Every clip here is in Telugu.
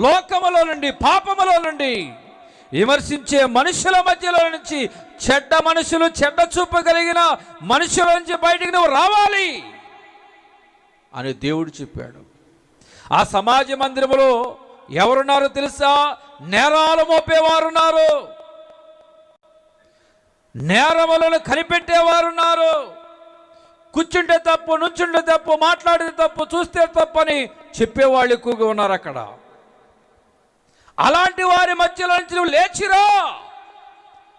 లోకములో నుండి పాపములో నుండి విమర్శించే మనుషుల మధ్యలో నుంచి చెడ్డ మనుషులు చెడ్డ చూపు కలిగిన మనుషుల నుంచి బయటికి నువ్వు రావాలి అని దేవుడు చెప్పాడు. ఆ సమాజ మందిరములో ఎవరున్నారో తెలుసా? నేరాలు మోపేవారున్నారు. నేరములను కనిపెట్టేవారున్నారు. కూర్చుంటే తప్పు నుంచుంటే తప్పు మాట్లాడితే తప్పు చూస్తే తప్పు అని చెప్పేవాళ్ళు ఎక్కువగా ఉన్నారు అక్కడ. అలాంటి వారి మధ్యలో నుంచి నువ్వు లేచిరా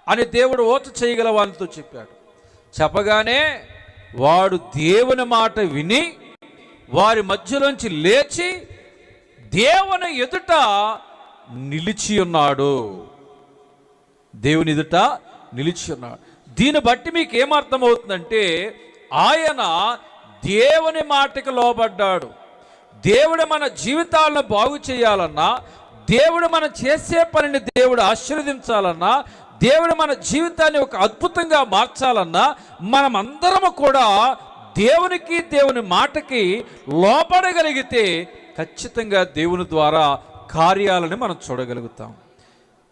అని దేవుడు ఓత చేయగల వాళ్ళతో చెప్పాడు. చెప్పగానే వాడు దేవుని మాట విని వారి మధ్యలోంచి లేచి దేవుని ఎదుట నిలిచి ఉన్నాడు. దేవుని ఎదుట నిలిచి ఉన్నాడు. దీన్ని బట్టి మీకు ఏమర్థమవుతుందంటే ఆయన దేవుని మాటకి లోబడ్డాడు. దేవుడు మన జీవితాలను బాగు చేయాలన్నా దేవుడు మనం చేసే పనిని దేవుడు ఆశీర్వదించాలన్నా దేవుడు మన జీవితాన్ని ఒక అద్భుతంగా మార్చాలన్నా మనమందరము కూడా దేవునికి దేవుని మాటకి లోపడగలిగితే ఖచ్చితంగా దేవుని ద్వారా కార్యాలని మనం చూడగలుగుతాం.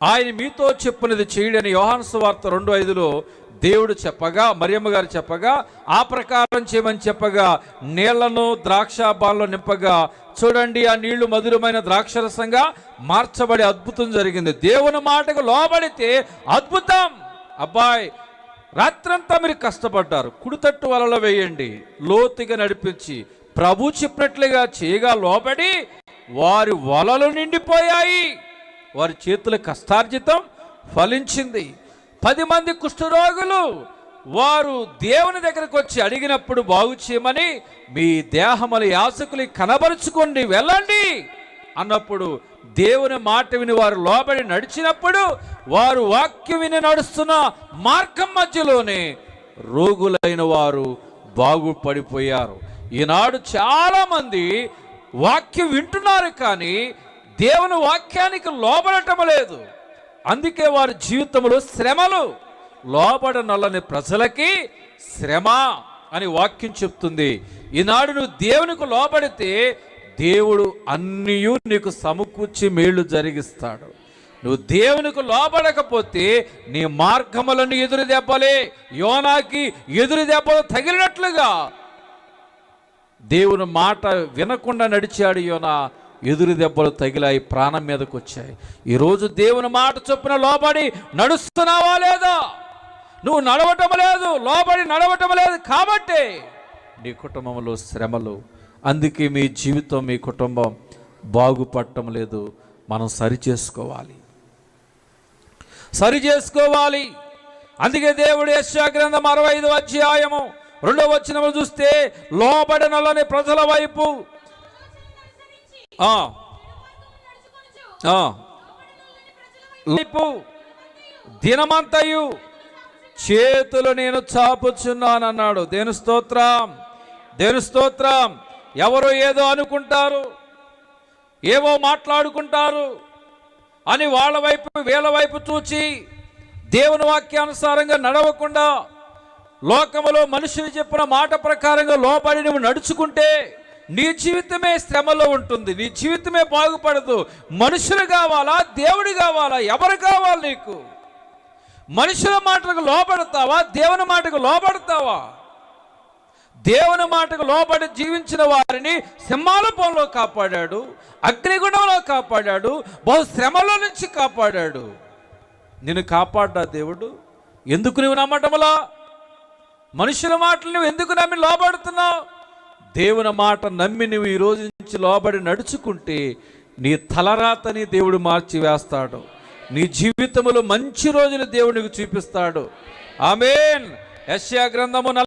ఆయన మీతో చెప్పినది చేయడని యోహాను సువార్త రెండు ఐదులో దేవుడు చెప్పగా మరియమ్మ గారు చెప్పగా ఆ ప్రకారం చేయమని చెప్పగా నీళ్ళను ద్రాక్ష బాల్లో నింపగా చూడండి ఆ నీళ్ళు మధురమైన ద్రాక్షరసంగా మార్చబడి అద్భుతం జరిగింది. దేవుని మాటకు లోబడితే అద్భుతం. అబ్బాయి రాత్రంతా మీరు కష్టపడ్డారు. కుడితట్టు వలలో వేయండి. లోతుగా నడిపించి ప్రభు చెప్పినట్లుగా చేయగా లోబడి వారి వలలు నిండిపోయాయి. వారి చేతుల కష్టార్జితం ఫలించింది. పది మంది కుష్ఠరోగులు వారు దేవుని దగ్గరకు వచ్చి అడిగినప్పుడు బాగు చేయమని మీ దేహముల యాసకులు కనబరుచుకోండి వెళ్ళండి. అన్నప్పుడు దేవుని మాట విని వారు లోబడి నడిచినప్పుడు వారు వాక్యం విని నడుస్తున్న మార్గం మధ్యలోనే రోగులైన వారు బాగుపడిపోయారు. ఈనాడు చాలామంది వాక్యం వింటున్నారు కానీ దేవుని వాక్యానికి లోబడటం లేదు. అందుకే వారి జీవితంలో శ్రమలు లోబడ నల్లని ప్రజలకి శ్రమ అని వాక్యం చెప్తుంది. ఈనాడు నువ్వు దేవునికి లోబడితే దేవుడు అన్నీయు నీకు సమకూర్చి మేళ్ళు జరిగిస్తాడు. నువ్వు దేవునికి లోబడకపోతే నీ మార్గములను ఎదురు దెబ్బలే. యోనాకి ఎదురు దెబ్బలు తగిలినట్లుగా దేవుని మాట వినకుండా నడిచాడు యోనా. ఎదురు దెబ్బలు తగిలాయి ప్రాణం మీదకి వచ్చాయి ఈరోజు దేవుని మాట చొప్పున లోబడి నడుస్తున్నావా లేదా? నువ్వు నడవటం లేదు లోబడి నడవటం లేదు కాబట్టే నీ కుటుంబంలో శ్రమలు. అందుకే మీ జీవితం మీ కుటుంబం బాగుపడటం లేదు. మనం సరి చేసుకోవాలి. సరి చేసుకోవాలి. అందుకే దేవుడు యెషయా అరవై ఐదు అధ్యాయము రెండో వచ్చినప్పుడు చూస్తే లోబడినలోని ప్రజల వైపు వైపు దినమంతయు చేతులు నేను చాపుచున్నానన్నాడు. దేని స్తోత్రం? దేని స్తోత్రం? ఎవరు ఏదో అనుకుంటారు? ఏవో మాట్లాడుకుంటారు? అని వాళ్ళ వైపు వీళ్ళ వైపు చూచి దేవుని వాక్యానుసారంగా నడవకుండా లోకములో మనుషులు చెప్పిన మాట ప్రకారంగా లోపడి నువ్వు నడుచుకుంటే నీ జీవితమే శ్రమలో ఉంటుంది నీ జీవితమే బాగుపడదు. మనుషులు కావాలా దేవుడు కావాలా ఎవరు కావాలి నీకు? మనుషుల మాటలకు లోపడతావా దేవుని మాటకు లోపడతావా దేవుని మాటకు లోబడి జీవించిన వారిని సింహాలపంలో కాపాడాడు అగ్నిగుణంలో కాపాడాడు బహు శ్రమలో నుంచి కాపాడాడు. నిన్ను కాపాడ్డా దేవుడు? ఎందుకు నువ్వు నమ్మటంలా మనుషుల మాటలు నువ్వు ఎందుకు నమ్మి లోబడుతున్నావు? దేవుని మాట నమ్మి నువ్వు ఈ రోజు నుంచి లోబడి నడుచుకుంటే నీ తలరాతని దేవుడు మార్చి వేస్తాడు నీ జీవితంలో మంచి రోజులు దేవుడికి చూపిస్తాడు. ఆమెన్. యశ్యా గ్రంథము